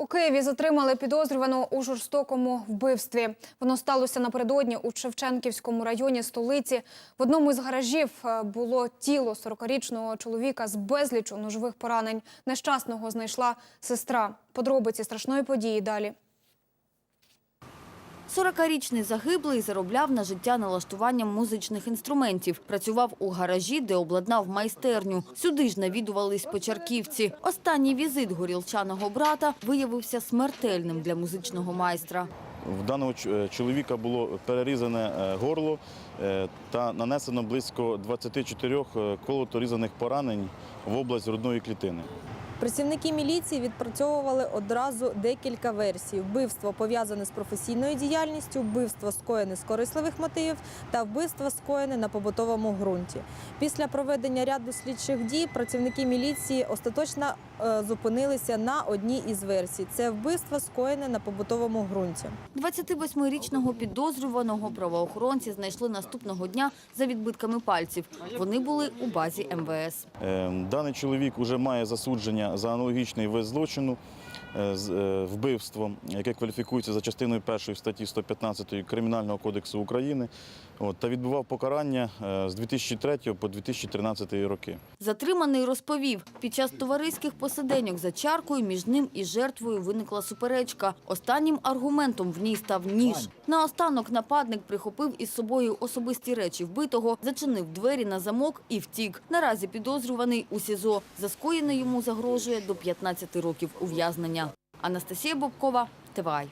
У Києві затримали підозрюваного у жорстокому вбивстві. Воно сталося напередодні у Шевченківському районі столиці. В одному із гаражів е, було тіло 40-річного чоловіка з безлічу ножових поранень. Нещасного знайшла сестра. Подробиці страшної події далі. 40-річний загиблий заробляв на життя налаштуванням музичних інструментів. Працював у гаражі, де обладнав майстерню. Сюди ж навідувались почарківці. Останній візит горілчаного брата виявився смертельним для музичного майстра. В даного е, чоловіка було перерізане е, горло е, та нанесено близько 24 е, колото-різаних поранень в область грудної клітини. Працівники міліції відпрацьовували одразу декілька версій: вбивство пов'язане з професійною діяльністю, вбивство скоєне з корисливих мотивів та вбивство скоєне на побутовому ґрунті. Після проведення ряду слідчих дій працівники міліції остаточно е, зупинилися на одній із версій: це вбивство скоєне на побутовому ґрунті. 28-річного підозрюваного правоохоронці знайшли наступного дня за відбитками пальців. Вони були у базі МВС. Е, Даний чоловік вже має засудження за аналогічний вид злочину, е, з- е, вбивство, яке кваліфікується за частиною першої статті 115 Кримінального кодексу України, та відбував покарання е, з 2003 по 2013 роки. Затриманий розповів, під час товариських посиденьок за чаркою між ним і жертвою виникла суперечка. Останнім аргументом в ній став ніж. Наостанок нападник прихопив із собою особисті речі вбитого, зачинив двері на замок і втік. Наразі підозрюваний у СІЗО. За скоєне йому загрожує до 15 років ув'язнення. Анастасія Бобкова, ТВАЙ.